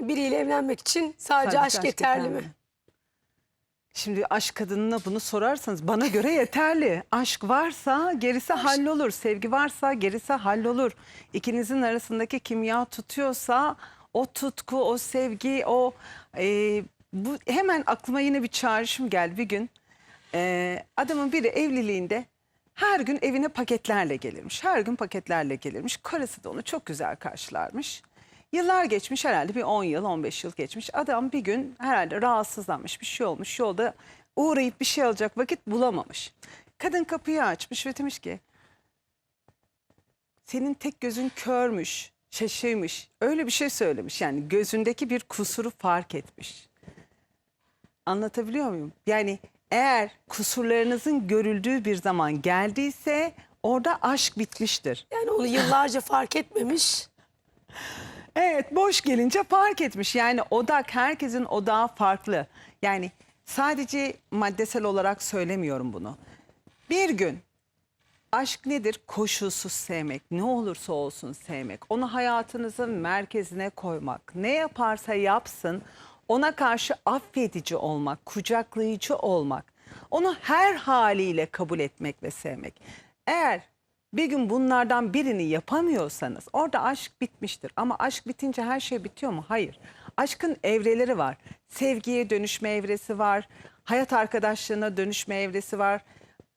Biriyle evlenmek için sadece, Sadece aşk aşk yeterli yeterli. mi? Şimdi aşk kadınına bunu sorarsanız bana göre yeterli. Aşk varsa gerisi hallolur. Sevgi varsa gerisi hallolur. İkinizin arasındaki kimya tutuyorsa o tutku, o sevgi, o e, bu hemen aklıma yine bir çağrışım geldi bir gün. E, adamın biri evliliğinde her gün evine paketlerle gelirmiş. Her gün paketlerle gelirmiş. Karısı da onu çok güzel karşılarmış. Yıllar geçmiş herhalde bir 10 yıl 15 yıl geçmiş. Adam bir gün herhalde rahatsızlanmış bir şey olmuş. Yolda uğrayıp bir şey alacak vakit bulamamış. Kadın kapıyı açmış ve demiş ki senin tek gözün körmüş, şaşıymış. Öyle bir şey söylemiş yani gözündeki bir kusuru fark etmiş. Anlatabiliyor muyum? Yani eğer kusurlarınızın görüldüğü bir zaman geldiyse orada aşk bitmiştir. Yani onu yıllarca fark etmemiş. Evet boş gelince fark etmiş. Yani odak herkesin odağı farklı. Yani sadece maddesel olarak söylemiyorum bunu. Bir gün aşk nedir? Koşulsuz sevmek. Ne olursa olsun sevmek. Onu hayatınızın merkezine koymak. Ne yaparsa yapsın ona karşı affedici olmak, kucaklayıcı olmak. Onu her haliyle kabul etmek ve sevmek. Eğer bir gün bunlardan birini yapamıyorsanız orada aşk bitmiştir. Ama aşk bitince her şey bitiyor mu? Hayır. Aşkın evreleri var. Sevgiye dönüşme evresi var. Hayat arkadaşlığına dönüşme evresi var.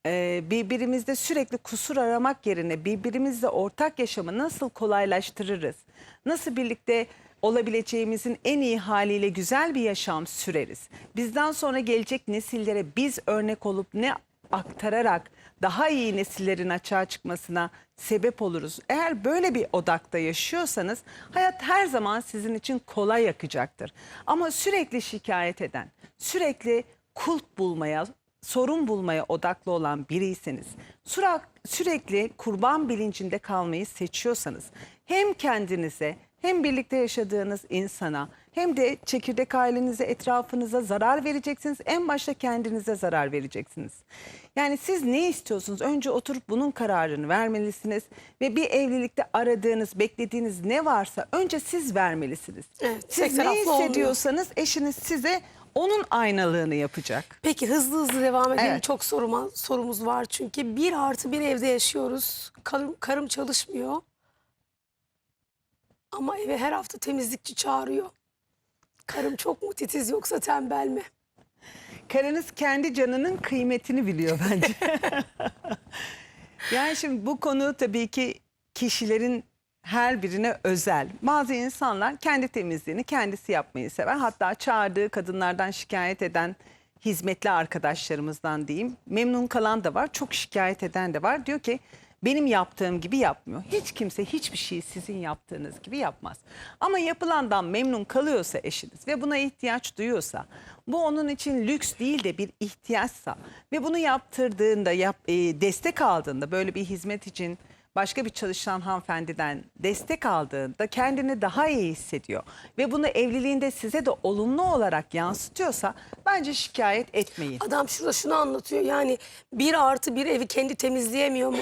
Ee, birbirimizde sürekli kusur aramak yerine birbirimizle ortak yaşamı nasıl kolaylaştırırız? Nasıl birlikte olabileceğimizin en iyi haliyle güzel bir yaşam süreriz? Bizden sonra gelecek nesillere biz örnek olup ne aktararak daha iyi nesillerin açığa çıkmasına sebep oluruz. Eğer böyle bir odakta yaşıyorsanız hayat her zaman sizin için kolay akacaktır. Ama sürekli şikayet eden, sürekli kulp bulmaya, sorun bulmaya odaklı olan biriyseniz, sürekli kurban bilincinde kalmayı seçiyorsanız hem kendinize hem birlikte yaşadığınız insana hem de çekirdek ailenize, etrafınıza zarar vereceksiniz. En başta kendinize zarar vereceksiniz. Yani siz ne istiyorsunuz? Önce oturup bunun kararını vermelisiniz ve bir evlilikte aradığınız, beklediğiniz ne varsa önce siz vermelisiniz. Evet, siz ne taraflı olmuyor. hissediyorsanız eşiniz size onun aynalığını yapacak. Peki hızlı hızlı devam edelim. Evet. Çok soruma, sorumuz var çünkü. Bir artı bir evde yaşıyoruz. Karım, karım çalışmıyor. Ama eve her hafta temizlikçi çağırıyor. Karım çok mu titiz yoksa tembel mi? Karınız kendi canının kıymetini biliyor bence. yani şimdi bu konu tabii ki kişilerin her birine özel. Bazı insanlar kendi temizliğini kendisi yapmayı sever. Hatta çağırdığı kadınlardan şikayet eden hizmetli arkadaşlarımızdan diyeyim. Memnun kalan da var, çok şikayet eden de var. Diyor ki benim yaptığım gibi yapmıyor. Hiç kimse hiçbir şeyi sizin yaptığınız gibi yapmaz. Ama yapılandan memnun kalıyorsa eşiniz ve buna ihtiyaç duyuyorsa, bu onun için lüks değil de bir ihtiyaçsa ve bunu yaptırdığında, yap, e, destek aldığında böyle bir hizmet için başka bir çalışan hanımefendiden destek aldığında kendini daha iyi hissediyor ve bunu evliliğinde size de olumlu olarak yansıtıyorsa bence şikayet etmeyin. Adam şurada şunu anlatıyor. Yani bir artı bir evi kendi temizleyemiyor mu?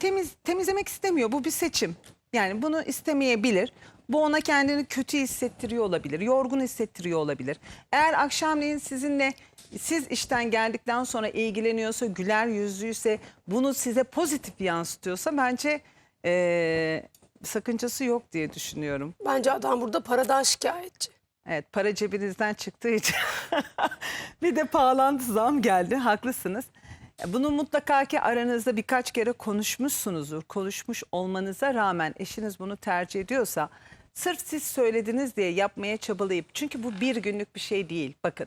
Temiz temizlemek istemiyor. Bu bir seçim. Yani bunu istemeyebilir. Bu ona kendini kötü hissettiriyor olabilir. Yorgun hissettiriyor olabilir. Eğer akşamleyin sizinle siz işten geldikten sonra ilgileniyorsa, güler yüzlüyse, bunu size pozitif yansıtıyorsa bence eee, sakıncası yok diye düşünüyorum. Bence adam burada paradan şikayetçi. Evet para cebinizden çıktığı için bir de pahalandı zam geldi haklısınız. Bunu mutlaka ki aranızda birkaç kere konuşmuşsunuzdur. Konuşmuş olmanıza rağmen eşiniz bunu tercih ediyorsa sırf siz söylediniz diye yapmaya çabalayıp çünkü bu bir günlük bir şey değil bakın.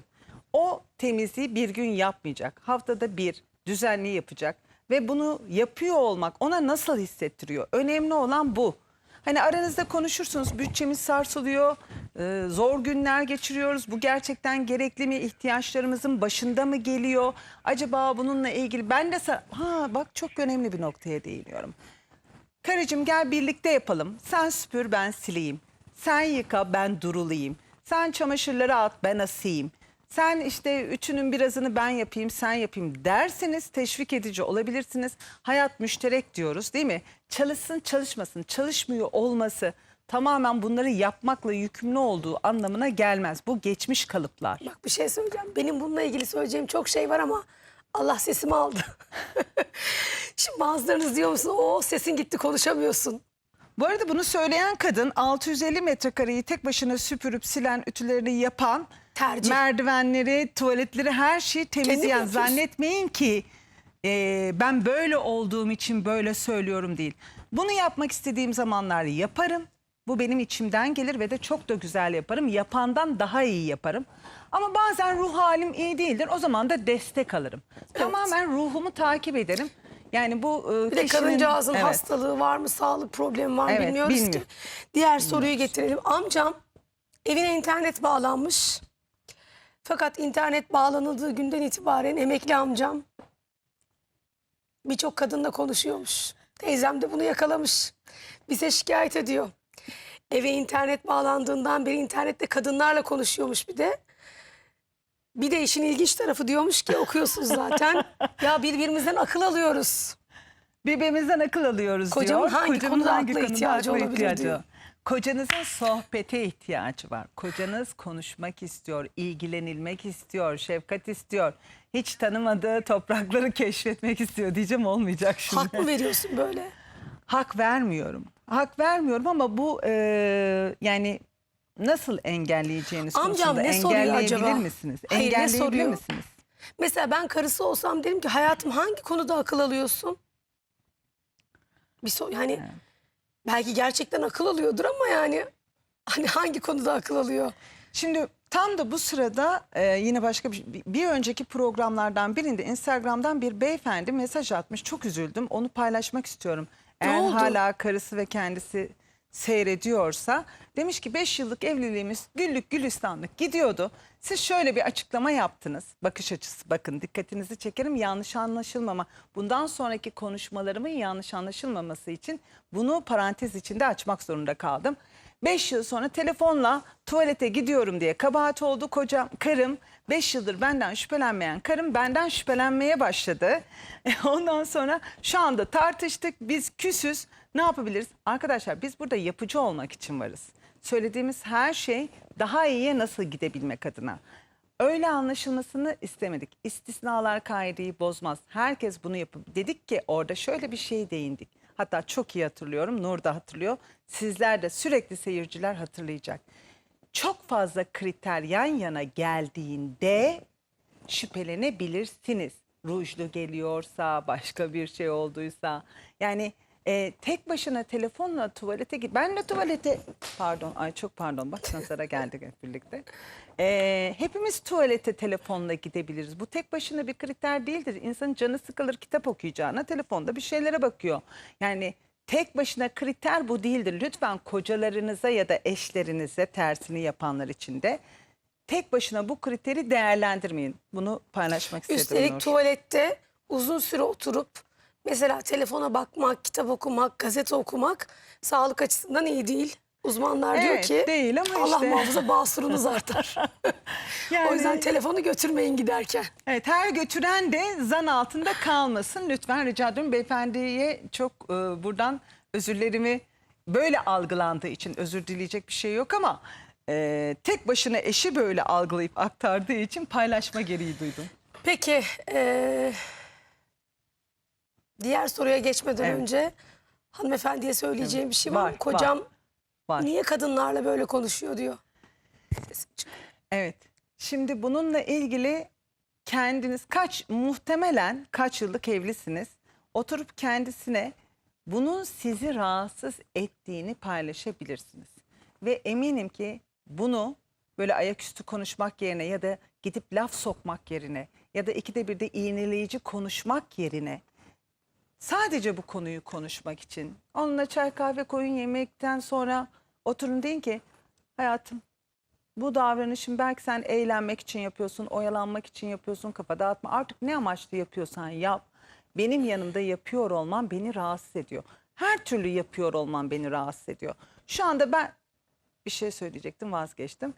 O temizliği bir gün yapmayacak. Haftada bir düzenli yapacak ve bunu yapıyor olmak ona nasıl hissettiriyor? Önemli olan bu. Hani aranızda konuşursunuz bütçemiz sarsılıyor, e, zor günler geçiriyoruz. Bu gerçekten gerekli mi? İhtiyaçlarımızın başında mı geliyor? Acaba bununla ilgili ben de ha bak çok önemli bir noktaya değiniyorum. Karıcığım gel birlikte yapalım. Sen süpür ben sileyim. Sen yıka ben durulayım. Sen çamaşırları at ben asayım. Sen işte üçünün birazını ben yapayım sen yapayım derseniz teşvik edici olabilirsiniz. Hayat müşterek diyoruz değil mi? çalışsın çalışmasın çalışmıyor olması tamamen bunları yapmakla yükümlü olduğu anlamına gelmez. Bu geçmiş kalıplar. Bak bir şey söyleyeceğim. Benim bununla ilgili söyleyeceğim çok şey var ama Allah sesimi aldı. Şimdi bazılarınız diyor musun? O sesin gitti konuşamıyorsun. Bu arada bunu söyleyen kadın 650 metrekareyi tek başına süpürüp silen ütülerini yapan Tercih. merdivenleri, tuvaletleri her şeyi temizleyen yapıyorsun. zannetmeyin ki e, ben böyle olduğum için böyle söylüyorum değil. Bunu yapmak istediğim zamanlar yaparım. Bu benim içimden gelir ve de çok da güzel yaparım. Yapandan daha iyi yaparım. Ama bazen ruh halim iyi değildir. O zaman da destek alırım. Tamamen ruhumu takip ederim. Yani bu e, Bir de kişinin... kadıncağızın Evet. hastalığı var mı, sağlık problemi var mı Evet, bilmiyoruz ki. Diğer soruyu getirelim. Amcam evine internet bağlanmış. Fakat internet bağlanıldığı günden itibaren emekli amcam birçok kadınla konuşuyormuş. Teyzem de bunu yakalamış. Bize şikayet ediyor. Eve internet bağlandığından beri internette kadınlarla konuşuyormuş bir de. Bir de işin ilginç tarafı diyormuş ki okuyorsunuz zaten. ya birbirimizden akıl alıyoruz. Birbirimizden akıl alıyoruz Kocamın diyor. hangi konuda akla ihtiyacı olabilir diyor. Kocanızın sohbete ihtiyacı var. Kocanız konuşmak istiyor, ilgilenilmek istiyor, şefkat istiyor. Hiç tanımadığı toprakları keşfetmek istiyor diyeceğim olmayacak şimdi. Hak mı veriyorsun böyle? Hak vermiyorum. Hak vermiyorum ama bu e, yani nasıl engelleyeceğiniz Amcam konusunda ne soruyor engelleyebilir acaba? misiniz? Hayır, ne Engelleyebilir soruyor? misiniz? Mesela ben karısı olsam derim ki hayatım hangi konuda akıl alıyorsun? Bir so yani belki gerçekten akıl alıyordur ama yani hani hangi konuda akıl alıyor? Şimdi tam da bu sırada e, yine başka bir, bir önceki programlardan birinde Instagram'dan bir beyefendi mesaj atmış. Çok üzüldüm. Onu paylaşmak istiyorum. Eğer oldu? hala karısı ve kendisi seyrediyorsa demiş ki 5 yıllık evliliğimiz güllük gülistanlık gidiyordu. Siz şöyle bir açıklama yaptınız. Bakış açısı bakın dikkatinizi çekerim yanlış anlaşılmama. Bundan sonraki konuşmalarımın yanlış anlaşılmaması için bunu parantez içinde açmak zorunda kaldım. 5 yıl sonra telefonla tuvalete gidiyorum diye kabahat oldu kocam karım 5 yıldır benden şüphelenmeyen karım benden şüphelenmeye başladı. Ondan sonra şu anda tartıştık biz küsüz ne yapabiliriz? Arkadaşlar biz burada yapıcı olmak için varız. Söylediğimiz her şey daha iyiye nasıl gidebilmek adına. Öyle anlaşılmasını istemedik. İstisnalar kaideyi bozmaz. Herkes bunu yapıp dedik ki orada şöyle bir şey değindik. Hatta çok iyi hatırlıyorum. Nur da hatırlıyor. Sizler de sürekli seyirciler hatırlayacak. Çok fazla kriter yan yana geldiğinde şüphelenebilirsiniz. Rujlu geliyorsa, başka bir şey olduysa. Yani e, tek başına telefonla tuvalete git. Ben de tuvalete, pardon, ay çok pardon bak nazara geldik hep birlikte. E, hepimiz tuvalete telefonla gidebiliriz. Bu tek başına bir kriter değildir. İnsanın canı sıkılır kitap okuyacağına telefonda bir şeylere bakıyor. Yani tek başına kriter bu değildir. Lütfen kocalarınıza ya da eşlerinize tersini yapanlar için de tek başına bu kriteri değerlendirmeyin. Bunu paylaşmak istedim. Üstelik Nur. tuvalette uzun süre oturup mesela telefona bakmak, kitap okumak, gazete okumak sağlık açısından iyi değil. Uzmanlar diyor Evet, ki değil ama Allah işte. muhafaza basurunuz artar. Yani- O yüzden telefonu götürmeyin giderken. Evet her götüren de zan altında kalmasın. Lütfen rica ediyorum beyefendiye çok e, buradan özürlerimi böyle algılandığı için özür dileyecek bir şey yok ama e, tek başına eşi böyle algılayıp aktardığı için paylaşma gereği duydum. Peki eee, diğer soruya geçmeden Evet. önce hanımefendiye söyleyeceğim bir şey var, Var, mı? Kocam Var. niye kadınlarla böyle konuşuyor diyor. Evet. Şimdi bununla ilgili kendiniz kaç muhtemelen kaç yıllık evlisiniz? Oturup kendisine bunun sizi rahatsız ettiğini paylaşabilirsiniz. Ve eminim ki bunu böyle ayaküstü konuşmak yerine ya da gidip laf sokmak yerine ya da ikide bir de iğneleyici konuşmak yerine sadece bu konuyu konuşmak için onunla çay kahve koyun yemekten sonra oturun deyin ki hayatım bu davranışın belki sen eğlenmek için yapıyorsun, oyalanmak için yapıyorsun, kafa dağıtma. Artık ne amaçlı yapıyorsan yap. Benim yanımda yapıyor olman beni rahatsız ediyor. Her türlü yapıyor olman beni rahatsız ediyor. Şu anda ben bir şey söyleyecektim vazgeçtim.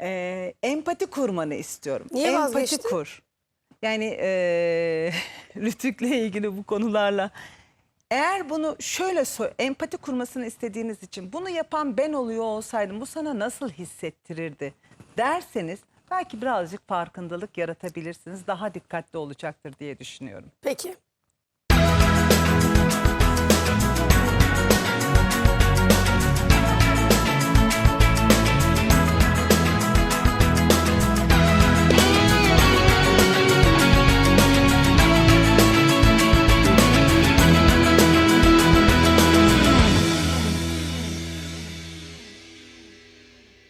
Ee, empati kurmanı istiyorum. Niye empati vazgeçtin? kur. Yani ee, Rütük'le ilgili bu konularla Eğer bunu şöyle empati kurmasını istediğiniz için bunu yapan ben oluyor olsaydım bu sana nasıl hissettirirdi derseniz belki birazcık farkındalık yaratabilirsiniz. Daha dikkatli olacaktır diye düşünüyorum. Peki.